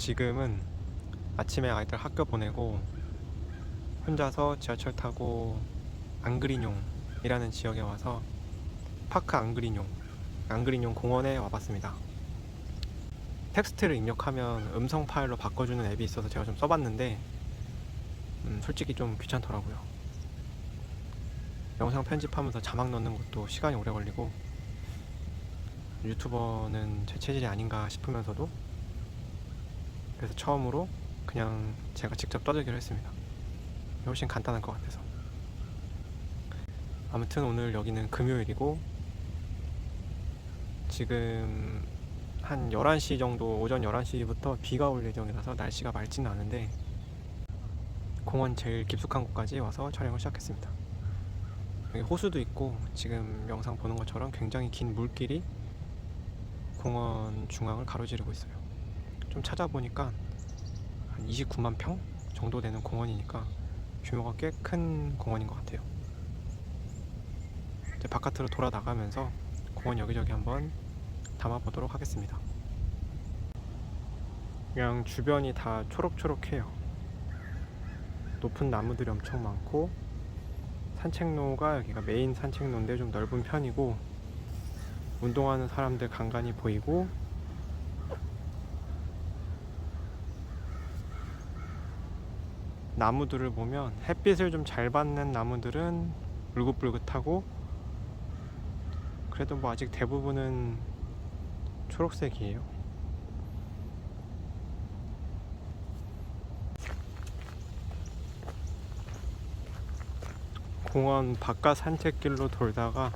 지금은 아침에 아이들 학교 보내고 혼자서 지하철 타고 앙그리뇽이라는 지역에 와서 파크 앙그리뇽, 앙그리뇽 공원에 와봤습니다. 텍스트를 입력하면 음성 파일로 바꿔주는 앱이 있어서 제가 좀 써봤는데 음, 솔직히 좀 귀찮더라고요. 영상 편집하면서 자막 넣는 것도 시간이 오래 걸리고 유튜버는 제 체질이 아닌가 싶으면서도 그래서 처음으로 그냥 제가 직접 떠들기로 했습니다. 훨씬 간단할 것 같아서. 아무튼 오늘 여기는 금요일이고 지금 한 11시 정도 오전 11시부터 비가 올 예정이라서 날씨가 맑지는 않은데 공원 제일 깊숙한 곳까지 와서 촬영을 시작했습니다. 여기 호수도 있고 지금 영상 보는 것처럼 굉장히 긴 물길이 공원 중앙을 가로지르고 있어요. 좀 찾아보니까 한 29만 평 정도 되는 공원이니까 규모가 꽤 큰 공원인 것 같아요. 이제 바깥으로 돌아 나가면서 공원 여기저기 한번 담아보도록 하겠습니다. 그냥 주변이 다 초록초록해요. 높은 나무들이 엄청 많고 산책로가 여기가 메인 산책로인데 좀 넓은 편이고 운동하는 사람들 간간히 보이고 나무들을 보면 햇빛을 좀 잘 받는 나무들은 울긋불긋하고 그래도 뭐 아직 대부분은 초록색이에요. 공원 바깥 산책길로 돌다가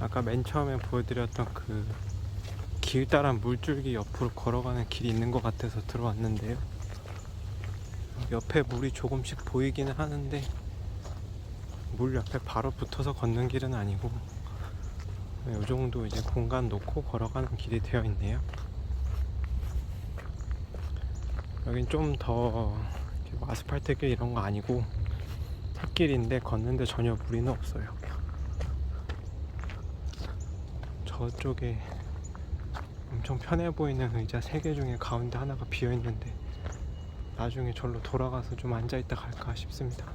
아까 맨 처음에 보여드렸던 그 길다란 물줄기 옆으로 걸어가는 길이 있는 것 같아서 들어왔는데요. 옆에 물이 조금씩 보이기는 하는데 물 옆에 바로 붙어서 걷는 길은 아니고 이 정도 이제 공간 놓고 걸어가는 길이 되어 있네요. 여긴 좀 더 아스팔트 길 이런 거 아니고 흙길인데 걷는데 전혀 무리는 없어요. 저쪽에 엄청 편해 보이는 의자 세개 중에 가운데 하나가 비어 있는데 나중에 절로 돌아가서 좀 앉아 있다 갈까 싶습니다.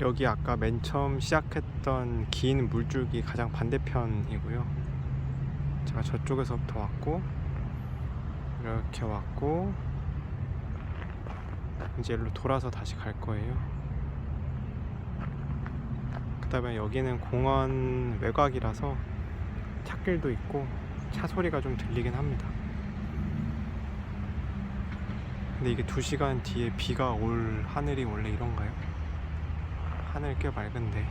여기 아까 맨 처음 시작했던 긴 물줄기 가장 반대편이고요. 제가 저쪽에서부터 왔고 이렇게 왔고 이제 일로 돌아서 다시 갈 거예요. 그 다음에 여기는 공원 외곽이라서 찻길도 있고 차 소리가 좀 들리긴 합니다. 근데 이게 2시간 뒤에 비가 올 하늘이 원래 이런가요? 하늘 꽤 맑은데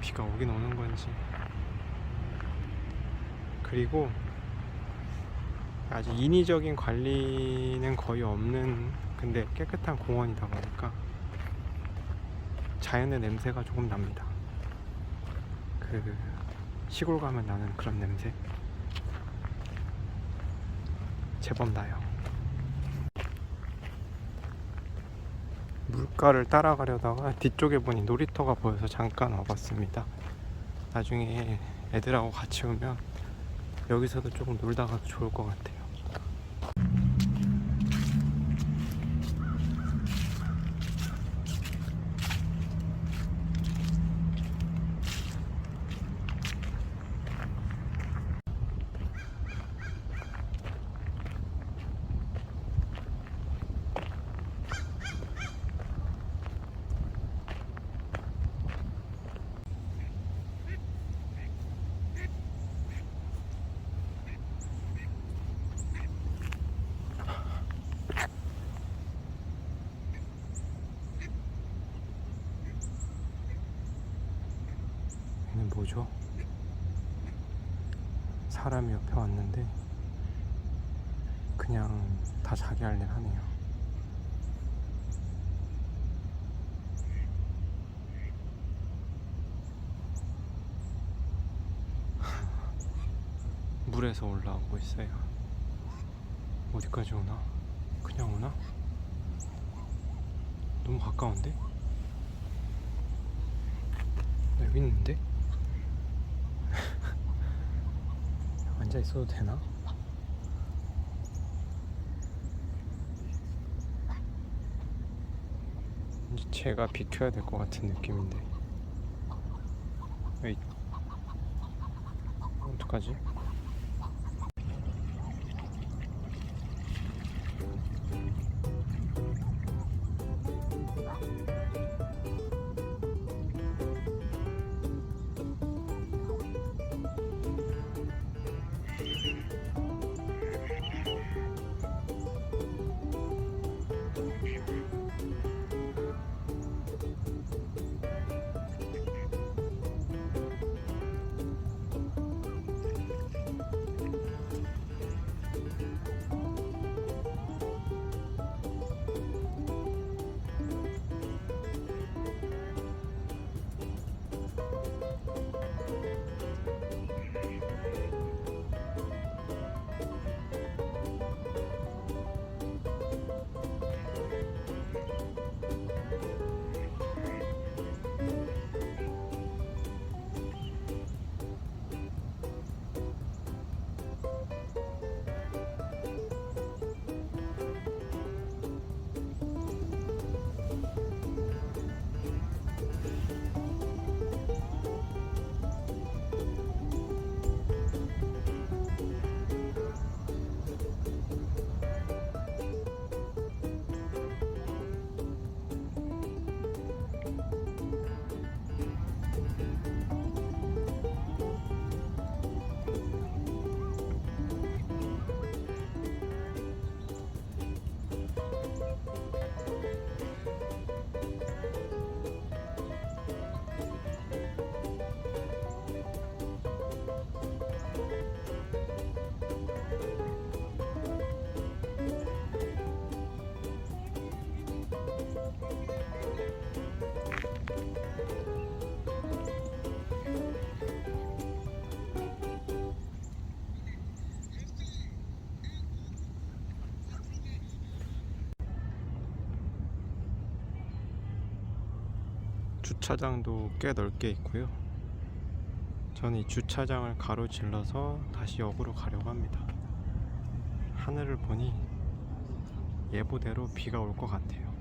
비가 오긴 오는 건지 그리고 아직 인위적인 관리는 거의 없는 근데 깨끗한 공원이다 보니까 자연의 냄새가 조금 납니다. 그 시골 가면 나는 그런 냄새 제법 나요. 물가를 따라가려다가 뒤쪽에 보니 놀이터가 보여서 잠깐 와봤습니다. 나중에 애들하고 같이 오면 여기서도 조금 놀다가도 좋을 것 같아요. 뭐죠? 사람이 옆에 왔는데 그냥 다 자기 할 일 하네요. 물에서 올라오고 있어요. 어디까지 오나? 그냥 오나? 너무 가까운데? 나 여기 있는데? 앉아 있어도 되나? 이제 제가 비켜야 될 것 같은 느낌인데. 에이. 어떡하지? 주차장도 꽤 넓게 있고요. 저는 이 주차장을 가로질러서 다시 역으로 가려고 합니다. 하늘을 보니 예보대로 비가 올 것 같아요.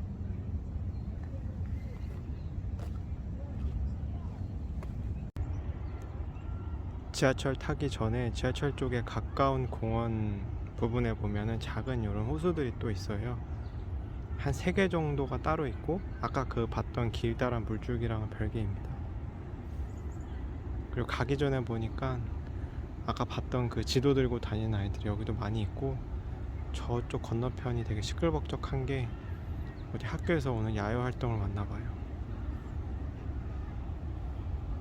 지하철 타기 전에 지하철 쪽에 가까운 공원 부분에 보면은 작은 이런 호수들이 또 있어요. 한세개 정도가 따로 있고 아까 그 봤던 길다란 물줄기랑은 별개입니다. 그리고 가기 전에 보니까 아까 봤던 그 지도 들고 다니는 아이들이 여기도 많이 있고 저쪽 건너편이 되게 시끌벅적한 게 어디 학교에서 오는 야외 활동을 왔나 봐요.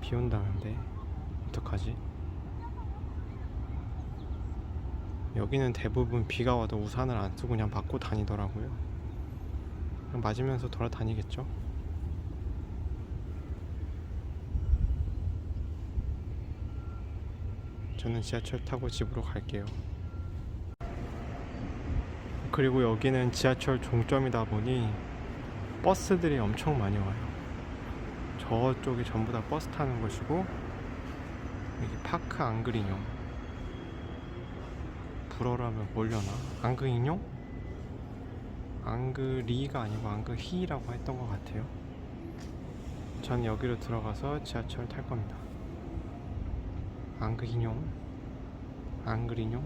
비 온다는데 어떡하지? 여기는 대부분 비가 와도 우산을 안 쓰고 그냥 맞고 다니더라고요. 맞으면서 돌아다니겠죠. 저는 지하철 타고 집으로 갈게요. 그리고 여기는 지하철 종점이다 보니 버스들이 엄청 많이 와요. 저쪽이 전부 다 버스 타는 곳이고 여기 파크 앙그리뇽 불어라면 뭘려나? 앙그인용? 앙그리가 아니고 앙그히라고 했던 것 같아요. 전 여기로 들어가서 지하철 탈 겁니다. 앙그인용? 앙그리뇽?